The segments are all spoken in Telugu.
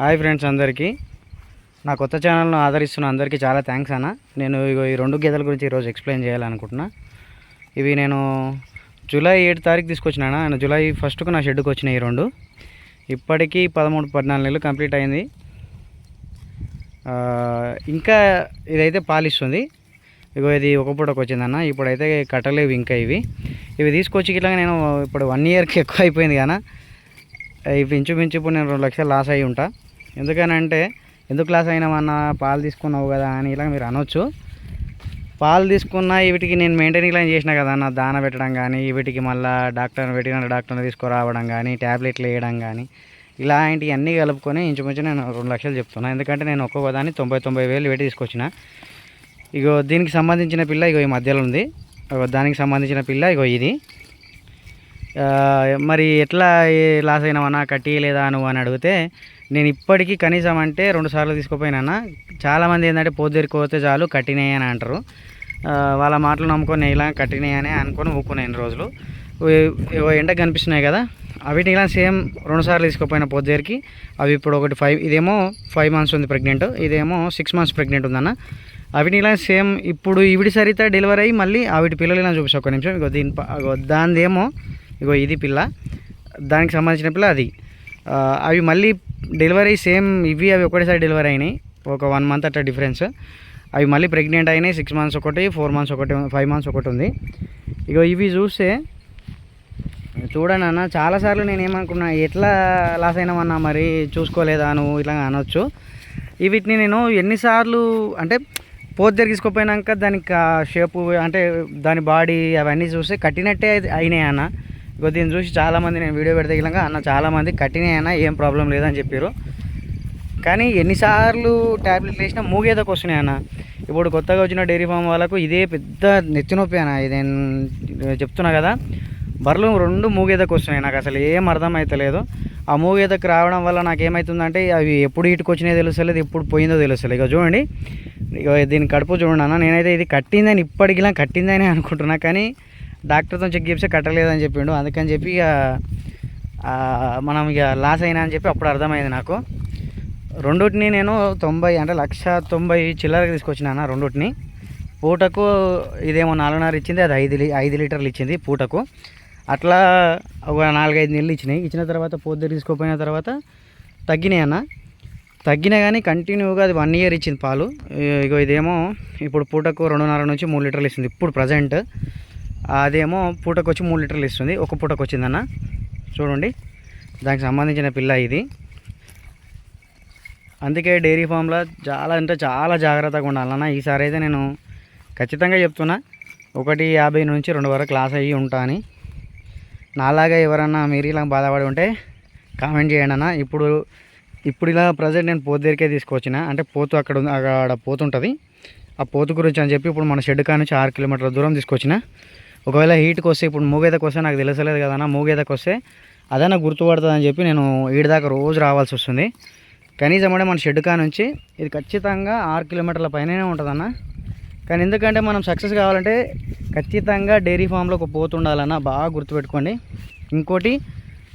హాయ్ ఫ్రెండ్స్ అందరికీ. నా కొత్త ఛానల్ను ఆదరిస్తున్న అందరికీ చాలా థ్యాంక్స్ అన్న. నేను ఇగో ఈ రెండు గేదెల గురించి ఈరోజు ఎక్స్ప్లెయిన్ చేయాలనుకుంటున్నా. ఇవి నేను జూలై ఏడు తారీఖు తీసుకొచ్చినా నేను జూలై ఫస్ట్కు నా షెడ్కి వచ్చినాయి ఈ రెండు. ఇప్పటికీ పదమూడు పద్నాలుగు నెలలు కంప్లీట్ అయింది. ఇంకా ఇదైతే పాలిస్తుంది. ఇగో ఇది ఒక పూటకు వచ్చిందన్న ఇప్పుడైతే కట్టలేవు ఇంకా ఇవి. ఇవి తీసుకొచ్చి ఇట్లా నేను ఇప్పుడు వన్ ఇయర్కి ఎక్కువ అయిపోయింది కానీ ఇవి ఇంచుమించు ఇప్పుడు నేను రెండు లక్షలు లాస్ అయ్యి ఉంటా. ఎందుకనంటే ఎందుకు లాస్ అయినామన్నా పాలు తీసుకున్నావు కదా అని ఇలా మీరు అనొచ్చు. పాలు తీసుకున్న వీటికి నేను మెయింటైన్ ఇలా చేసిన కదా నా దాన పెట్టడం కానీ వీటికి మళ్ళీ డాక్టర్ని పెట్టిన డాక్టర్ని తీసుకురావడం కానీ ట్యాబ్లెట్లు వేయడం కానీ ఇలాంటివి అన్నీ కలుపుకొని ఇంచుమించు నేను రెండు లక్షలు చెప్తున్నాను ఎందుకంటే నేను ఒక్కొక్క దాన్ని తొంభై తొంభై వేలు పెట్టి తీసుకొచ్చిన. ఇగో దీనికి సంబంధించిన పిల్ల ఇగో ఈ మధ్యలో ఉంది. దానికి సంబంధించిన పిల్ల ఇగో ఇది. మరి ఎట్లా లాస్ అయినావన్నా కట్టి లేదా నువ్వు అని అడిగితే నేను ఇప్పటికీ కనీసం అంటే రెండు సార్లు తీసుకుపోయినా చాలామంది ఏంటంటే పొద్దురికి పోతే చాలు కట్టినాయి అని అంటారు. వాళ్ళ మాటలు నమ్ముకొని ఇలా కట్టినాయి అని అనుకొని ఊక్కున్నాను రోజులు. ఓ- ఎండకు కనిపిస్తున్నాయి కదా అవిటి ఇలా సేమ్ రెండుసార్లు తీసుకుపోయిన పొద్దురికి అవి ఇప్పుడు ఒకటి ఫైవ్ ఇదేమో ఫైవ్ మంత్స్ ఉంది ప్రెగ్నెంట్ ఇదేమో సిక్స్ మంత్స్ ప్రెగ్నెంట్ ఉందన్న అవిటి ఇలా సేమ్ ఇప్పుడు ఇవిడి సరిత డెలివరీ అయ్యి మళ్ళీ ఆవిటి పిల్లలు ఇలా చూపిస్తా ఒక నిమిషం. ఇగో దీని దానిదేమో ఇగో ఇది పిల్ల. దానికి సంబంధించిన పిల్ల అది. అవి మళ్ళీ డెలివరీ సేమ్ ఇవి అవి ఒకటేసారి డెలివరీ అయినాయి. ఒక వన్ మంత్ అట్లా డిఫరెన్స్. అవి మళ్ళీ ప్రెగ్నెంట్ అయినాయి సిక్స్ మంత్స్ ఒకటి ఫోర్ మంత్స్ ఒకటి ఫైవ్ మంత్స్ ఒకటి ఉంది. ఇగో ఇవి చూస్తే చూడండి అన్న చాలాసార్లు నేను ఏమనుకున్నా ఎట్లా లాస్ అయినామన్నా మరి? చూసుకోలేదా నువ్వు? ఇలా అనొచ్చు. వీటిని నేను ఎన్నిసార్లు అంటే పోత్ దగ్గర తీసుకుపోయినాక దానికి షేపు అంటే దాని బాడీ అవన్నీ చూస్తే కట్టినట్టే అయినాయి అన్న. ఇగో దీన్ని చూసి చాలామంది నేను వీడియో పెడితే అన్న చాలామంది కట్టినాయి అన్న ఏం ప్రాబ్లం లేదని చెప్పారు కానీ ఎన్నిసార్లు ట్యాబ్లెట్లు వేసినా మూగేదకు వస్తున్నాయి అన్న. ఇప్పుడు కొత్తగా వచ్చిన డైరీ ఫామ్ వాళ్ళకు ఇదే పెద్ద నెత్తి నొప్పి అన్న. ఇది నేను చెప్తున్నా కదా బర్రెలు రెండు మూగేదకు వస్తున్నాయి. నాకు అసలు ఏం అర్థమవుతలేదు ఆ మూగేదకు రావడం వల్ల నాకు ఏమవుతుందంటే అవి ఎప్పుడు ఇటుకు వచ్చినాయో తెలుస్తలేదు ఎప్పుడు పోయిందో తెలుస్తలేదు. ఇక చూడండి ఇక దీని కడుపు చూడండి అన్న. నేనైతే ఇది కట్టిందని ఇప్పటికిలా కట్టిందని అనుకుంటున్నా. కానీ డాక్టర్తో చెక్ చేస్తే కట్టలేదని చెప్పిండు. అందుకని చెప్పి ఇక మనం ఇక లాస్ అయినా అని చెప్పి అప్పుడు అర్థమైంది నాకు. రెండుటిని నేను తొంభై అంటే లక్ష తొంభై చిల్లరకి తీసుకొచ్చిన అన్న రెండుటిని. పూటకు ఇదేమో నాలుగున్నర ఇచ్చింది అది ఐదు ఐదు లీటర్లు ఇచ్చింది పూటకు. అట్లా ఒక నాలుగైదు నెలలు ఇచ్చినాయి. ఇచ్చిన తర్వాత పొద్దు తీసుకోపోయిన తర్వాత తగ్గినాయి అన్న. తగ్గినా కానీ కంటిన్యూగా అది వన్ ఇయర్ ఇచ్చింది పాలు. ఇగో ఇదేమో ఇప్పుడు పూటకు రెండున్నర నుంచి మూడు లీటర్లు ఇస్తుంది. ఇప్పుడు ప్రజెంట్ అదేమో పూటకు వచ్చి మూడు లీటర్లు ఇస్తుంది. ఒక పూటకు వచ్చిందన్న చూడండి. దానికి సంబంధించిన పిల్ల ఇది. అందుకే డైరీ ఫామ్లో చాలా అంటే చాలా జాగ్రత్తగా ఉండాలన్న. ఈసారి అయితే నేను ఖచ్చితంగా చెప్తున్నా. ఒకటి యాభై నుంచి రెండు వరకు క్లాస్ అయ్యి ఉంటా అని. నాలాగా ఎవరన్నా మీరు ఇలా బాధపడి ఉంటే కామెంట్ చేయండి అన్న. ఇప్పుడు ఇప్పుడు ఇలా ప్రజెంట్ నేను పోతు దగ్గరికే తీసుకొచ్చిన. అంటే పోతు అక్కడ ఉంది అక్కడ పోతుంటుంది. ఆ పోతు గురించి అని చెప్పి ఇప్పుడు మన షెడ్ కా నుంచి ఆరు కిలోమీటర్ల దూరం తీసుకొచ్చిన. ఒకవేళ హీట్కి వస్తే ఇప్పుడు మూగేదకు వస్తే నాకు తెలిసలేదు కదన్నా మూగేదకు వస్తే అదన్నా గుర్తుపడుతుందని చెప్పి నేను ఈడి దాకా రోజు రావాల్సి వస్తుంది. కనీసం అంటే మన షెడ్ కా నుంచి ఇది ఖచ్చితంగా ఆరు కిలోమీటర్ల పైననే ఉంటుందన్న. కానీ ఎందుకంటే మనం సక్సెస్ కావాలంటే ఖచ్చితంగా డైరీ ఫామ్లోకి ఒక బాగా గుర్తుపెట్టుకోండి. ఇంకోటి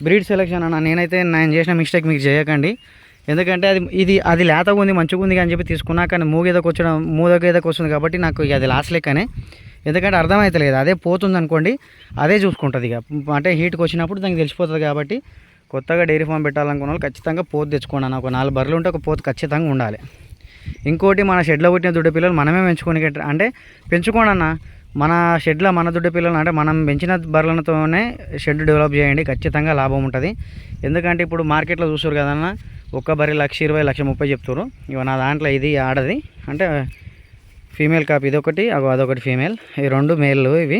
బ్రీడ్ సెలెక్షన్ అన్న నేనైతే నేను చేసిన మిస్టేక్ మీకు చేయకండి. ఎందుకంటే అది ఇది అది లేతగా ఉంది మంచిగా ఉంది అని చెప్పి తీసుకున్నా కానీ మూగేదకు వచ్చడం మూగేదకు వస్తుంది కాబట్టి నాకు ఇక అది లాస్ట్ లెక్కనే. ఎందుకంటే అర్థమవుతలేదు అదే పోతుంది అనుకోండి అదే చూసుకుంటుంది ఇక. అంటే హీట్కి వచ్చినప్పుడు దానికి తెలిసిపోతుంది కాబట్టి కొత్తగా డైరీ ఫామ్ పెట్టాలనుకున్న వాళ్ళు ఖచ్చితంగా పోతు తెచ్చుకోండి అన్న. ఒక నాలుగు బర్రెలు ఉంటే ఒక పోతు ఖచ్చితంగా ఉండాలి. ఇంకోటి మన షెడ్లో పుట్టిన దుడ్డ పిల్లలు మనమే పెంచుకొని అంటే పెంచుకోండి అన్న. మన షెడ్లో మన దుడ్డ పిల్లలు అంటే మనం పెంచిన బర్రెలతోనే షెడ్ డెవలప్ చేయండి. ఖచ్చితంగా లాభం ఉంటుంది. ఎందుకంటే ఇప్పుడు మార్కెట్లో చూస్తారు కదన్నా ఒక్క బరి లక్ష ఇరవై లక్ష ముప్పై చెప్తారు ఇక నా దాంట్లో ఇది ఆడది. అంటే ఫీమేల్ కాప్ ఇదొకటి అగో అదొకటి ఫీమేల్. ఈ రెండు మేల్లు ఇవి.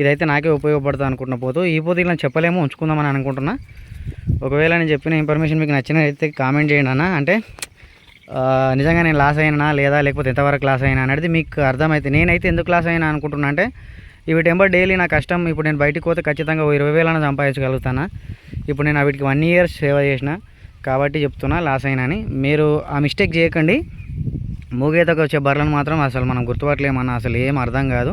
ఇదైతే నాకే ఉపయోగపడుతుంది అనుకుంటున్న పోతూ. ఈ పోతు ఇలా చెప్పలేము ఉంచుకుందామని అనుకుంటున్నా. ఒకవేళ నేను చెప్పిన ఇన్ఫర్మేషన్ మీకు నచ్చినైతే కామెంట్ చేయండి అన్న. అంటే నిజంగా నేను లాస్ అయినా లేదా లేకపోతే ఎంతవరకు లాస్ అయినా అనేది మీకు అర్థమైతే నేనైతే ఎందుకు లాస్ అయినా అనుకుంటున్నా అంటే ఇవి టెంబర్ డైలీ నా కష్టం. ఇప్పుడు నేను బయటికి పోతే ఖచ్చితంగా ఇరవై వేలైనా సంపాదించగలుగుతానా? ఇప్పుడు నేను వీటికి వన్ ఇయర్ సేవ చేసిన కాబట్టి చెప్తున్నా లాస్ అయినా అని మీరు ఆ మిస్టేక్ చేయకండి. మూగేతకు వచ్చే బర్రెలను మాత్రం అసలు మనం గుర్తుపట్టలేమన్నా అసలు ఏం అర్థం కాదు.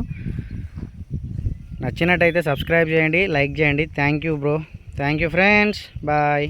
నచ్చినట్టయితే సబ్స్క్రైబ్ చేయండి లైక్ చేయండి. Thank you bro. Thank you friends. Bye.